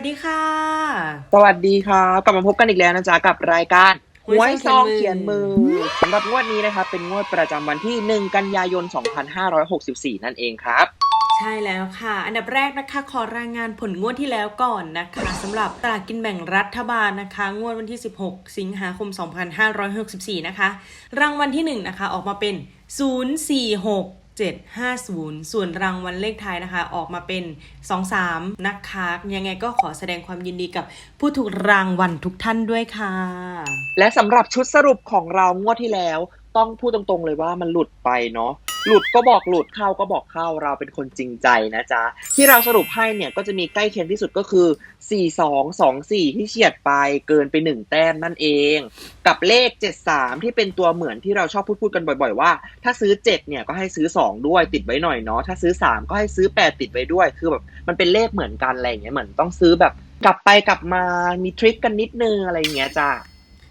วัสดีค่ะ สวัสดีครับกลับมาพบกันอีกแล้วนะจ๊ะกับรายการหวยหวยซองเขีเขียยนนมืมืออสำหรับงวดนี้นะครับเป็นงวดประจำวันที่ 1 กันยายน 2564 นั่นเองครับใช่แล้วค่ะ อันดับแรกนะคะขอรายงานผลงวดที่แล้วก่อนนะคะสำหรับตลากกินแบ่งรัฐบาลนะคะ งวดวันที่ 16 สิงหาคม 2564 นะคะ รางวัลที่1นะคะออกมาเป็น 046 750 ส่วนรางวัลเลขท้ายนะคะ ออกมาเป็น 23 นะคะยังไงก็ขอแสดงความยินดีกับผู้ถูกรางวัลทุกท่านด้วยค่ะ และสำหรับชุดสรุปของเรางวดที่แล้ว ต้องพูดตรงๆเลยว่ามันหลุดไปเนาะหลุดก็บอกหลุดเข้าก็บอกเข้าเราเป็นคนจริงใจนะจ๊ะ ที่เราสรุปให้เนี่ยก็จะมีใกล้เคียงที่สุดก็คือ 4 2 2 4 ที่เฉียดไปเกินไป 1 แต้มนั่นเอง กับเลข 73 ที่เป็นตัวเหมือนที่เราชอบพูดพูดกันบ่อย ๆ ว่า ถ้าซื้อ 7 เนี่ยก็ให้ซื้อ 2 ด้วยติดไว้หน่อยเนาะถ้าซื้อ 3 ก็ให้ซื้อ 8 ติดไว้ด้วย คือแบบมันเป็นเลขเหมือนกันอะไรอย่างเงี้ยเหมือนต้องซื้อแบบ กลับไปกลับมามีทริคกันนิดนึงอะไรอย่างเงี้ยจ้ะ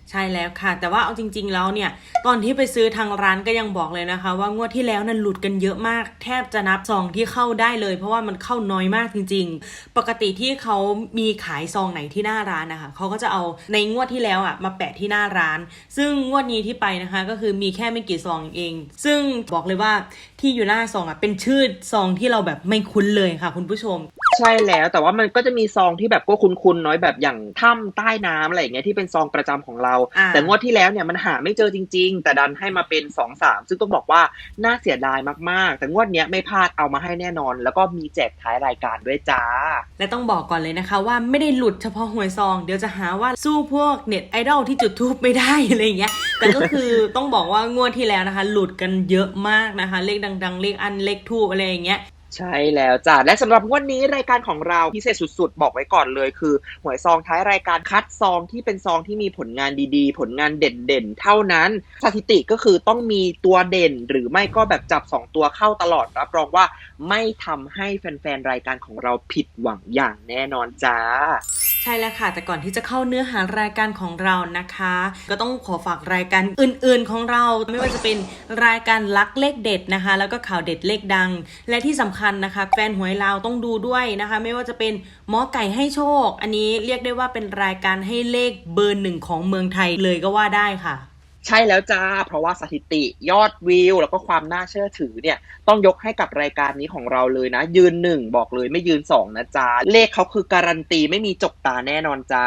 ใช่แล้วค่ะ แต่ว่าเอาจริง ๆ แล้วเนี่ย ตอนที่ไปซื้อทางร้านก็ยังบอกเลยนะคะ ว่างวดที่แล้วนั้นหลุดกันเยอะมาก แทบจะนับซองที่เข้าได้เลย เพราะว่ามันเข้าน้อยมากจริง ๆ ปกติที่เขามีขายซองไหนที่หน้าร้านนะคะเขาก็จะเอาในงวดที่แล้วอะมาแปะที่หน้าร้าน ซึ่งงวดนี้ที่ไปนะคะ ก็คือมีแค่ไม่กี่ซองเอง ซึ่งบอกเลยว่าที่อยู่หน้าซองอะเป็นชื่อซองที่เราแบบไม่คุ้นเลยค่ะ คุณผู้ชมใช่แล้วแต่ว่ามันก็จะมีซองที่แบบก็คุ้นๆน้อยแบบอย่างถ้ำใต้น้ำอะไรอย่างเงี้ยที่เป็นซองประจำของเราแต่งวดที่แล้วเนี่ยมันหาไม่เจอจริง ๆ แต่ดันให้มาเป็น2อสามซึ่งต้องบอกว่าน่าเสียดายมากๆ แต่งวดเนี้ยไม่พลาดเอามาให้แน่นอน แล้วก็มีแจกท้ายรายการด้วยจ้า และต้องบอกก่อนเลยนะคะ ว่าไม่ได้หลุดเฉพาะหวยซอง เดี๋ยวจะหาว่าสู้พวกเน็ตไอดอลที่จุดทูบไม่ได้อะไรอย่างเงี้ยแต่ก็คือต้องบอกว่างวดที่แล้วนะคะ หลุดกันเยอะมากนะคะ เลขดัง ๆ เลขอันเลขทูบอะไรอย่างเงี้ย ใช่แล้วจ้ะและสำหรับวันนี้รายการของเราพิเศษสุดๆ บอกไว้ก่อนเลยคือ หวยซองท้ายรายการคัดซองที่เป็นซองที่มีผลงานดีๆ ผลงานเด่นๆ เท่านั้นสถิติก็คือต้องมีตัวเด่น หรือไม่ก็แบบจับ 2 ตัวเข้าตลอดรับรองว่าไม่ทำให้แฟนๆรายการของเราผิดหวังอย่างแน่นอนจ้า ช่แล้วค่ะ แต่ก่อนที่จะเข้าเนื้อหารายการของเรานะคะ ก็ต้องขอฝากรายการอื่น ๆของเรา ไม่ว่าจะเป็นรายการลักเลขเด็ดนะคะ แล้วก็ข่าวเด็ดเลขดัง และที่สำคัญนะคะแฟนหวยลาวต้องดูด้วยนะคะ ไม่ว่าจะเป็นหมอไก่ให้โชค อันนี้เรียกได้ว่าเป็นรายการให้เลขเบอร์หนึ่งของเมืองไทยเลยก็ว่าได้ค่ะ ใช่แล้วจ้า เพราะว่าสถิติยอดวิว แล้วก็ความน่าเชื่อถือเนี่ย ต้องยกให้กับรายการนี้ของเราเลยนะ ยืนหนึ่งบอกเลยไม่ยืนสองนะจ้าเลขเขาคือการันตีไม่มีจกตาแน่นอนจ้า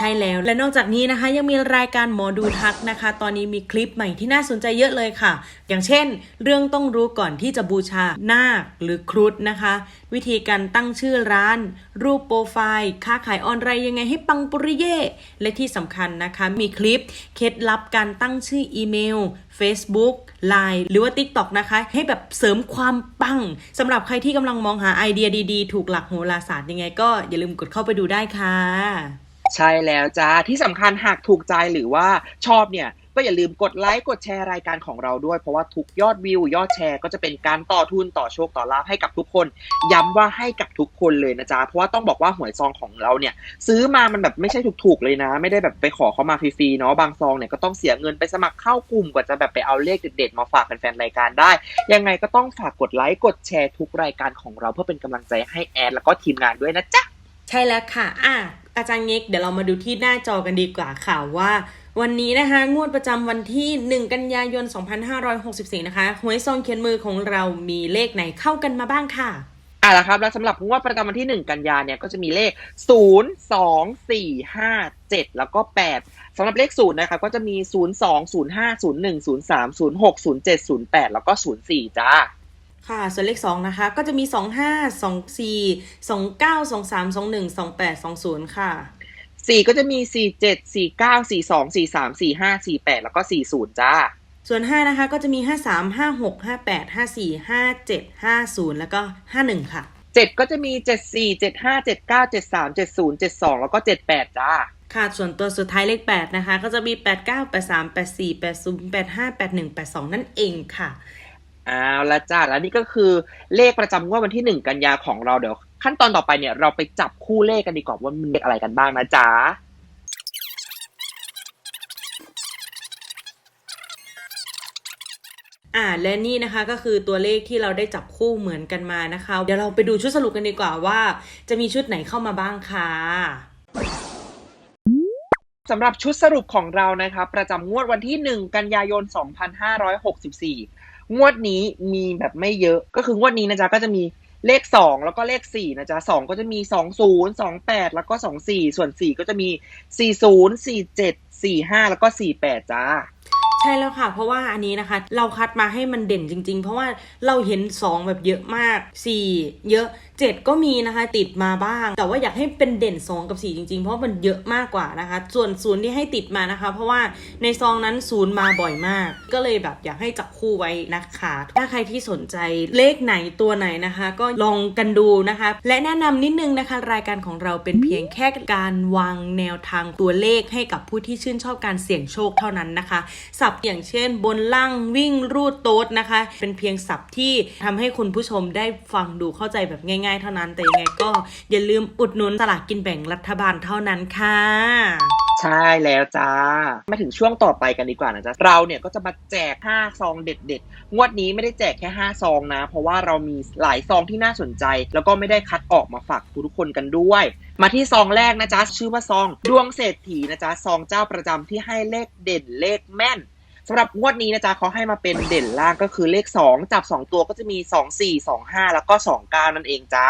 ช่แล้ว และนอกจากนี้นะคะ ยังมีรายการหมอดูทักนะคะ ตอนนี้มีคลิปใหม่ที่น่าสนใจเยอะเลยค่ะ อย่างเช่น เรื่องต้องรู้ก่อนที่จะบูชานาคหรือครุฑนะคะ วิธีการตั้งชื่อร้าน รูปโปรไฟล์ค้าขายออนไลน์ยังไงให้ปังปุริเย่และที่สำคัญนะคะ มีคลิปเคล็ดลับการตั้งชื่ออีเมล Facebook Line หรือว่า TikTok นะคะ ให้แบบเสริมความปังสำหรับใครที่กำลังมองหาไอเดียดีๆ ถูกหลักโหราศาสตร์ยังไงก็อย่าลืมกดเข้าไปดูได้ค่ะ ใช่แล้วจ้าที่สำคัญหากถูกใจหรือว่าชอบเนี่ยก็อย่าลืมกดไลค์กดแชร์รายการของเราด้วย เพราะว่าทุกยอดวิวยอดแชร์ก็จะเป็นการต่อทุนต่อโชคต่อลาภให้กับทุกคน ย้ำว่าให้กับทุกคนเลยนะจ๊ะเพราะว่าต้องบอกว่าหวยซองของเราเนี่ย ซื้อมามันแบบไม่ใช่ถูกๆเลยนะ ไม่ได้แบบไปขอเขามาฟรีๆเนาะบางซองเนี่ยก็ต้องเสียเงินไปสมัครเข้ากลุ่มกว่าจะแบบไปเอาเลขเด็ดๆมาฝากแฟนๆรายการได้ ยังไงก็ต้องฝากกดไลค์กดแชร์ทุกรายการของเราเพื่อเป็นกำลังใจให้แอดแล้วก็ทีมงานด้วยนะจ๊ะใช่แล้วค่ะอะ อาจารย์เง็กเดี๋ยวเรามาดูที่หน้าจอกันดีกว่าค่ะว่า วันนี้นะคะ งวดประจำวันที่ 1 กันยายน 2564 นะคะหวยซองเขียนมือของเรามีเลขไหนเข้ากันมาบ้างค่ะอะละครับ แล้วสำหรับงวดประจำวันที่ 1 กันยาเนี่ยก็จะมีเลข 0 2 4 5 7 แล้วก็ 8สำหรับเลข0นะครับก็จะมี 0 2 0 5 0 1 0 3 0 6 0 7 0 8 แล้วก็ 0 4 จ้า ค่ะ ส่วนเลข2นะคะ ก็จะมี 25 24 29 23 21 28 20 ค่ะ 4 ก็จะมี 4 7 4 9 4 2 4 3 4 5 4 8 แล้วก็ 4 0 จ้า ส่วน 5 นะคะ ก็จะมี 53 56 58 54 57 50 แล้วก็ 51 ค่ะ 7 ก็จะมี 7 4 7 5 7 9 7 3 7 0 7 2 แล้วก็ 78 จ้าค่ะส่วนตัวสุดท้ายเลข 8 นะคะ ก็จะมี 89 83 84 80 85 81 82 นั่นเองค่ะ เอาละจ้าแล้วนี่ก็คือเลขประจำงวดวันที่ 1 กันยาของเราเดี๋ยว ขั้นตอนต่อไปเนี่ยเราไปจับคู่เลขกันดีกว่าว่ามันเลขอะไรกันบ้างนะจ๊ะออ่าและนี่นะคะก็คือตัวเลขที่เราได้จับคู่เหมือนกันมานะคะ เดี๋ยวเราไปดูชุดสรุปกันดีกว่าว่า จะมีชุดไหนเข้ามาบ้างค่ะ สำหรับชุดสรุปของเรานะครับประจำงวดวันที่ 1 กันยายน 2564 งวดนี้มีแบบไม่เยอะ ก็คืองวดนี้นะจ๊ะก็จะมีเลข 2 แล้วก็เลข4นะจ๊ะ2ก็จะมี 20 28 แล้วก็ 24 ส่วน 4 ก็จะมี 40 47 45 แล้วก็ 48 จ้า ใช่แล้วค่ะ เพราะว่าอันนี้นะคะ เราคัดมาให้มันเด่นจริง ๆ เพราะว่าเราเห็น 2 แบบเยอะมาก 4 เยอะ 7 ก็มีนะคะติดมาบ้าง แต่ว่าอยากให้เป็นเด่น 2 กับ 4 จริง ๆ เพราะมันเยอะมากกว่านะคะ ส่วนศูนย์ที่ให้ติดมานะคะ เพราะว่าในซองนั้นศูนย์มาบ่อยมาก ก็เลยแบบอยากให้จับคู่ไว้นะคะ ถ้าใครที่สนใจเลขไหนตัวไหนนะคะ ก็ลองกันดูนะคะ และแนะนำนิดนึงนะคะ รายการของเราเป็นเพียงแค่การวางแนวทางตัวเลขให้กับผู้ที่ชื่นชอบการเสี่ยงโชคเท่านั้นนะคะศัพท์อย่างเช่น บนล่างวิ่งรูดโต๊ดนะคะ เป็นเพียงศัพท์ที่ทำให้คุณผู้ชมได้ฟังดูเข้าใจแบบง่าย ๆ เท่านั้น แต่ยังไงก็อย่าลืมอุดหนุนสลากกินแบ่งรัฐบาลเท่านั้นค่ะใช่แล้วจ้า มาถึงช่วงต่อไปกันดีกว่านะจ๊ะ เราเนี่ยก็จะมาแจก 5 ซองเด็ดๆ งวดนี้ไม่ได้แจกแค่ 5 ซองนะ เพราะว่าเรามีหลายซองที่น่าสนใจ แล้วก็ไม่ได้คัดออกมาฝากทุกคนกันด้วย มาที่ซองแรกนะจ๊ะ ชื่อว่าซอง ดวงเศรษฐีนะจ๊ะ ซองเจ้าประจำที่ให้เลขเด่นเลขแม่น สำหรับงวดนี้นะจ๊ะเขาให้มาเป็นเด่นล่างก็คือเลข 2 จับ 2 ตัวก็จะมี 2 4 2 5 แล้วก็ 2 9 นั่นเองจ้า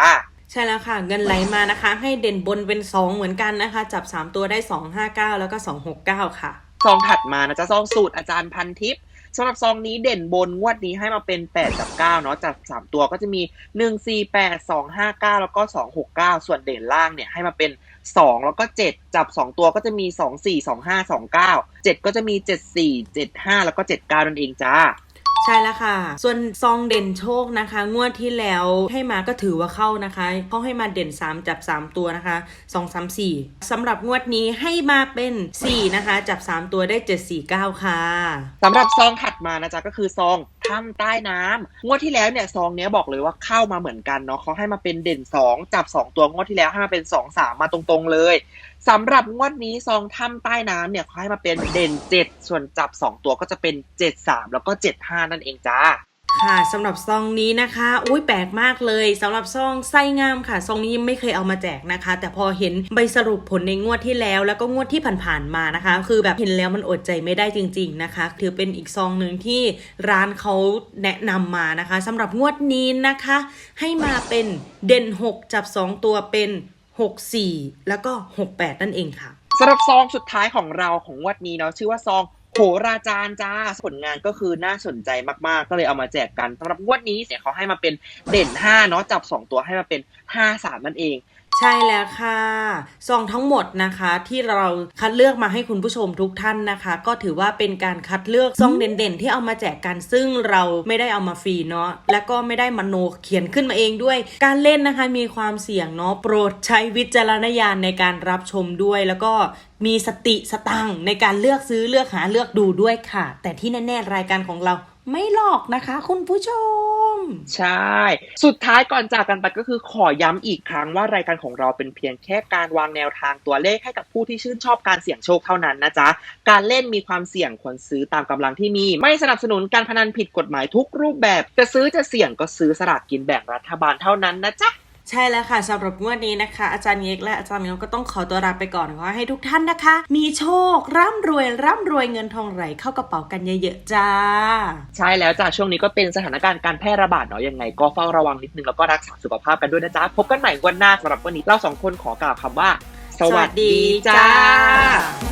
ใช่แล้วค่ะ เงินไหลมานะคะ ให้เด่นบนเป็น 2 เหมือนกันนะคะ จับ 3 ตัวได้ 259 แล้วก็ 269 ค่ะ ซองถัดมานะจ๊ะซองสูตรอาจารย์พันทิพย์ สำหรับซองนี้เด่นบนงวดนี้ให้มาเป็น 8 กับ 9 เนาะจาก 3 ตัวก็จะมี 1 4 8 2 5 9 แล้วก็ 269 ส่วนเด่นล่างเนี่ยให้มาเป็น 2 แล้วก็ 7 จับ 2 ตัวก็จะมี 2 4 2 5 2 9 7 ก็จะมี 7 4 7 5 แล้วก็ 79 นั่นเองจ้า ใช่แล้วค่ะ ส่วนซองเด่นโชคนะคะ งวดที่แล้วให้มาก็ถือว่าเข้านะคะเขาให้มาเด่น 3 จับ 3 ตัวนะคะ 2 3 4สำหรับงวดนี้ให้มาเป็น 4 นะคะ จับ 3 ตัวได้ 749 ค่ะสำหรับซองถัดมานะจ๊ะก็คือซองถ้ำใต้น้ำงวดที่แล้วเนี่ยซองเนี้ยบอกเลยว่าเข้ามาเหมือนกันเนาะเขาให้มาเป็นเด่น 2 จับ 2 ตัวงวดที่แล้วให้มาเป็น2 3มาตรงๆเลยสำหรับงวดนี้ซองถ้ำใต้น้ำเนี่ยเขาให้มาเป็นเด่น 7 ส่วนจับ 2 ตัวก็จะเป็น 7 3 แล้วก็ 7 5 นั่นเองจ้า ค่ะสำหรับซองนี้นะคะอุ้ยแปลกมากเลยสำหรับซองไส้งามค่ะซองนี้ไม่เคยเอามาแจกนะคะ แต่พอเห็นใบสรุปผลในงวดที่แล้ว แล้วก็งวดที่ผ่านๆมานะคะ คือแบบเห็นแล้วมันอดใจไม่ได้จริง ๆนะคะ ถือเป็นอีกซองหนึ่งที่ร้านเขาแนะนำมานะคะสำหรับงวดนี้นะคะ ให้มาเป็นเด่น 6 จับ 2 ตัวเป็น 6 4 แล้วก็ 68 นั่นเองค่ะสำหรับซองสุดท้ายของเราของงวดนี้เนาะชื่อว่าซอง โหราจารย์จ้าผลงานก็คือน่าสนใจมากๆ ก็เลยเอามาแจกกันสำหรับงวดนี้เนี่ยเขาให้มาเป็นเด่น 5 เนาะจับ 2 ตัวให้มาเป็น 5 3 นั่นเอง ใช่แล้วค่ะซองทั้งหมดนะคะที่เราคัดเลือกมาให้คุณผู้ชมทุกท่านนะคะ ก็ถือว่าเป็นการคัดเลือกซองเด่นๆ ที่เอามาแจกกันซึ่งเราไม่ได้เอามาฟรีเนาะและก็ไม่ได้มโนเขียนขึ้นมาเองด้วย การเล่นนะคะมีความเสี่ยงเนาะโปรดใช้วิจารณญาณในการรับชมด้วย แล้วก็มีสติสตังในการเลือกซื้อเลือกหาเลือกดูด้วยค่ะ แต่ที่แน่ๆรายการของเราไม่หลอกนะคะ คุณผู้ชม ใช่ สุดท้ายก่อนจากกันไปก็คือขอย้ำอีกครั้งว่ารายการของเราเป็นเพียงแค่การวางแนวทางตัวเลขให้กับผู้ที่ชื่นชอบการเสี่ยงโชคเท่านั้นนะจ๊ะ การเล่นมีความเสี่ยงควรซื้อตามกำลังที่มี ไม่สนับสนุนการพนันผิดกฎหมายทุกรูปแบบ จะซื้อจะเสี่ยงก็ซื้อสลากกินแบ่งรัฐบาลเท่านั้นนะจ๊ะ ใช่แล้วค่ะสำหรับงวดนี้นะคะ อาจารย์เอกและอาจารย์เมลก็ต้องขอตัวลาไปก่อนขอให้ทุกท่านนะคะ มีโชค ร่ำรวย ร่ำรวยเงินทองไหลเข้ากระเป๋ากันเยอะๆจ้า ใช่แล้วจ้ะช่วงนี้ก็เป็นสถานการณ์การแพร่ระบาดเนาะยังไง ก็เฝ้าระวังนิดนึงแล้วก็รักษาสุขภาพกันด้วยนะจ๊ะพบกันใหม่วันหน้าสำหรับวันนี้เราสองคนขอกล่าวคำว่า สวัสดีจ้า